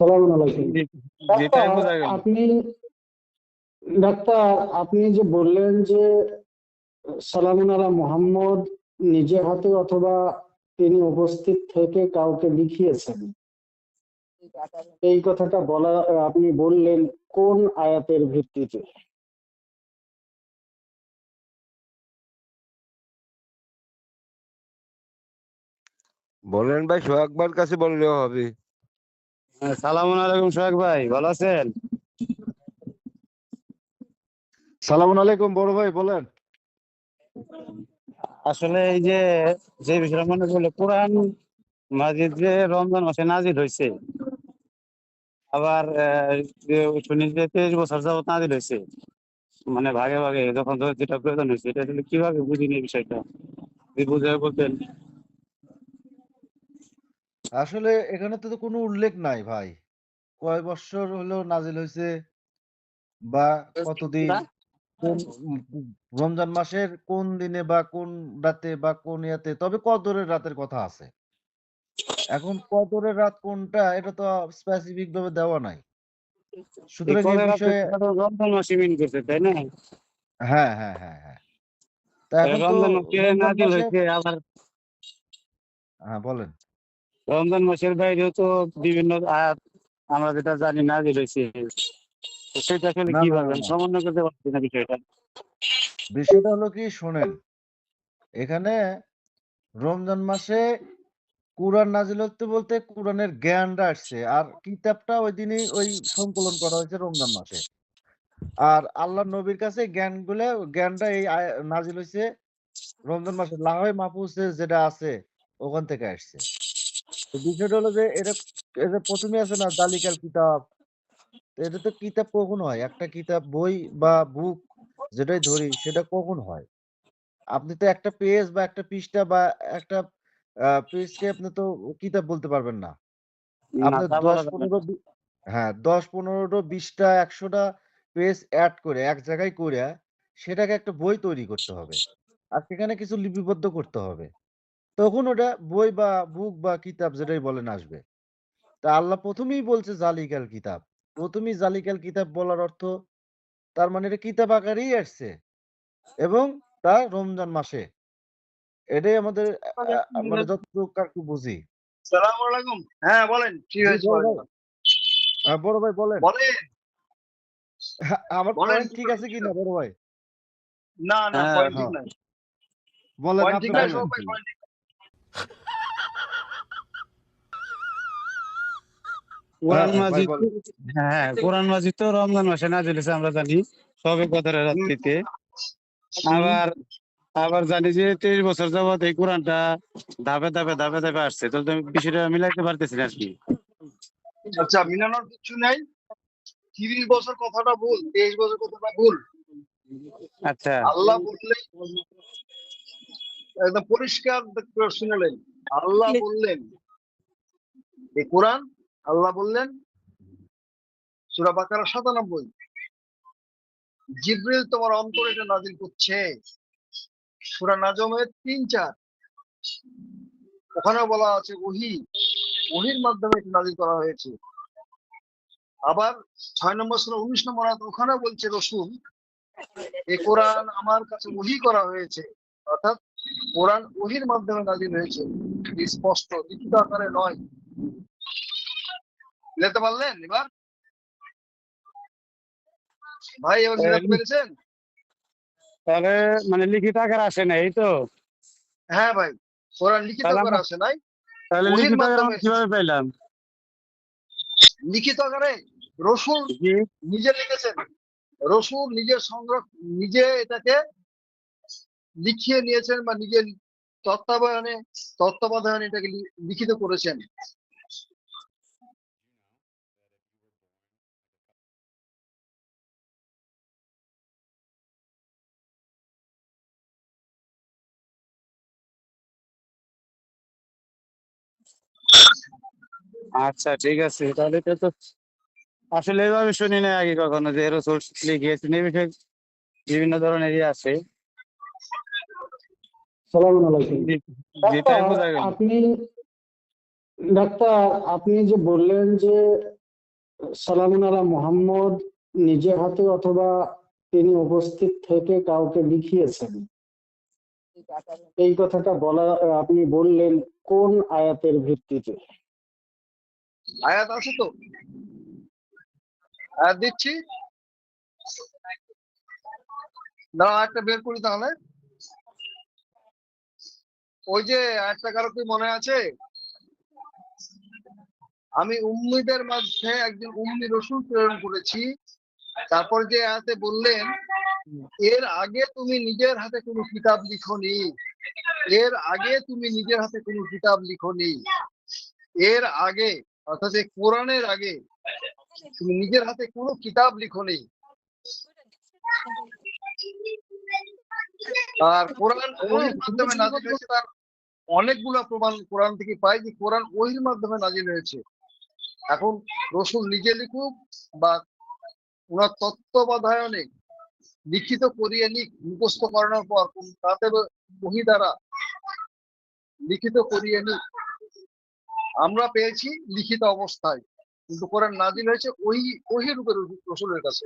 সালাম আলাইকুম আপনি ডাক্তার আপনি যে বললেন যে সালামুন আলা মোহাম্মদ নিজে হাতে অথবা তিনি উপস্থিত থেকে কাউকে লিখিয়েছেন। এই কথাটা বলা আপনি বললেন কোন আয়াতের ভিত্তিতে? বলেন ভাই সোহাগ কাছে বললেও হবে। সালাম আলাইকুম সোহাগ ভাই ভালো আছেন? সালাম আলাইকুম বড় ভাই বলেন। আসলে এই যে যে বিষয়টা মনে করলে কোরআন মাজিদ যে রমজান মাসে নাজিল হয়েছে আবার শুনি যে তেইশ বছর যাবত নাজিল হয়েছে মানে ভাগে ভাগে যখন ধর যেটা প্রয়োজন হয়েছে এটা আসলে কীভাবে বুঝিনি বিষয়টা? যদি বুঝে বলতেন। আসলে এখানে তো কোনো উল্লেখ নাই ভাই। কয় বছর হলো নাজিল হয়েছে বা কতদিন কোন রমজান মাসের কোন দিনে বা কোন রাতে বা কোন ইয়াতে তবে কদরের রাতের কথা আছে। এখন কদরের রাত কোনটা এটা তো স্পেসিফিক ভাবে দেওয়া নাই। এই সুতরাং এই রাতে বিষয়ে তো রমজান মাসে মিন করছে তাই না? হ্যাঁ হ্যাঁ হ্যাঁ হ্যাঁ। তা এখন তো রমজান মাসে রমজান নাজিল মাসে হয়েছে আবার হ্যাঁ বলেন। রমজান মাসের বাইরেও তো বিভিন্ন আয়াত আমরা যেটা জানি নাজিল হয়েছে তো সেটা আসলে না না কীভাবে? না। আমি না সমন্বয় করতে পারছি না বিষয়টা। বিষয়টা হলো কি শোনেন। এখানে রমজান মাসে কোরআন নাজিল হতে বলতে কোরআনের জ্ঞানটা আসছে আর কিতাবটা ওই দিনই ওই সংকলন করা হয়েছে রমজান মাসে। আর আল্লাহ নবীর কাছে জ্ঞানগুলো জ্ঞানটা এই নাজিল হয়েছে রমজান মাসে। লাহে মাহফুজে যেটা আছে ওখান থেকে আসছে। বিষয়টা হলো যে এটা এটা প্রথমে আছে না কিতাব। এটা তো কিতাব কখন হয়? একটা কিতাব বই বা বুক যেটাই ধরি সেটা কখন হয়? আপনি তো একটা পেজ বা একটা পৃষ্ঠা বা একটা পেজকে আপনি তো কিতাব বলতে পারবেন না। আপনি দশ পনেরো হ্যাঁ দশ পনেরোটা বিশটা একশোটা পেজ অ্যাড করে এক জায়গায় করে সেটাকে একটা বই তৈরি করতে হবে। আর সেখানে কিছু লিপিবদ্ধ করতে হবে। তখন ওটা বই বা বুক বা কিতাব যেটাই বলেন আসবে। তা আল্লাহ প্রথমেই বলছে জালিকাল কিতাব। প্রথমেই জালিকাল কিতাব বলার অর্থ তার মানে এটা কিতাব আকারেই আসছে এবং তা রমজান মাসে। এটাই আমাদের আ- আ- মানে যতটুকু আর কি বুঝি। সালাম আলাইকুম। হ্যাঁ বলেন কি হয়েছে বড় ভাই। আহ, বড় ভাই বলেন। বলেন। আমার পয়েন্ট ঠিক আছে কিনা বড় ভাই? না না হ্যাঁ পয়েন্ট ঠিক হ্যাঁ। নাই। বলেন আপনি কোরআন হ্যাঁ মাজিদ হ্যাঁ কোরআন মাজিদ তো রমজান মাসে নাজিল হয়েছে আমরা জানি। সবে কথার রাত্রিতে। আবার আবার জানি যে তেইশ বছর যাবত এই কোরআনটা ধাপে ধাপে ধাপে ধাপে আসছে। তাহলে তুমি বিষয়টা মিলাইতে পারতেছি না আর কি? আচ্ছা মিলানোর কিছু নাই। তিরিশ বছর কথাটা ভুল তেইশ বছর কথাটা ভুল। আচ্ছা। আল্লাহ বললেন একদম পরিষ্কার করে শুনলেন। আল্লাহ বললেন এই কোরআন আল্লাহ বললেন সূরা বাকারা সাতানব্বই জিব্রিল তোমার অন্তরে এটা নাজিল করছে। সূরা নাজমের তিন চার ওখানে বলা আছে ওহি ওহির মাধ্যমে এটা নাজিল করা হয়েছে। আবার ছয় নম্বর সূরা উনিশ নম্বর ওখানে বলছে রসুল এই কোরআন আমার কাছে ওহি করা হয়েছে অর্থাৎ কোরআন ওহির মাধ্যমে নাজিল হয়েছে স্পষ্ট লিখিত আকারে নয়। নিতে পারলেন এবার? ভাই এবার নিতে পেরেছেন? তাহলে মানে লিখিত আকার আসে না এই তো? হ্যাঁ ভাই কোরআন লিখিত আকারে আসে নাই। তাহলে লিখিত আকার কীভাবে পেলাম লিখিত আকারে রসুল নিজে লিখেছেন। রসুল নিজের সংগ্রহ নিজে এটাকে লিখিয়ে নিয়েছেন বা নিজের তত্ত্বাবধানে তত্ত্বাবধানে এটাকে লিখিত করেছেন। আচ্ছা ঠিক আছে। তাহলে তো আসলে এভাবে শুনি না আগে কখনো যে রসুল লিখিয়েছেন এই বিষয়ে বিভিন্ন ধরনের ইয়ে আছে। আপনি ডাক্তার আপনি যে বললেন যে সালামুন আলা মোহাম্মদ নিজে হাতে অথবা তিনি উপস্থিত থেকে কাউকে লিখিয়েছেন। এই কথাটা বলা আপনি বললেন কোন আয়াতের ভিত্তিতে? আয়াত আছে তো? আয়াত দিচ্ছি। দাঁড়া আয়াতটা বের করি তাহলে। ওই যে একটা কারও কি মনে আছে? আমি উম্মিদের মধ্যে একজন উম্মি রসুল প্রেরণ করেছি। তারপর যে আয়াতে বললেন, এর আগে তুমি নিজের হাতে কোনো কিতাব লিখনি। এর আগে তুমি নিজের হাতে কোনো কিতাব লিখনি। এর আগে, অর্থাৎ কোরআনের আগে, তুমি নিজের হাতে কোনো কিতাব লিখনি। আর কোরআন ওহির মাধ্যমে নাজিল হয়েছে তার অনেকগুলা প্রমাণ কোরআন থেকে পাই যে কোরআন ওহির মাধ্যমে নাজিল হয়েছে। এখন রসুল নিজে লিখুক বা ওনার তত্ত্বাবধায়নে লিখিত করিয়ে নিক মুখস্থ করানোর পর তাতে বহি দ্বারা লিখিত করিয়ে নিক। আমরা পেয়েছি লিখিত অবস্থায় কিন্তু কোরআন নাজিল হয়েছে ওই ওহি রূপে রসুলের কাছে।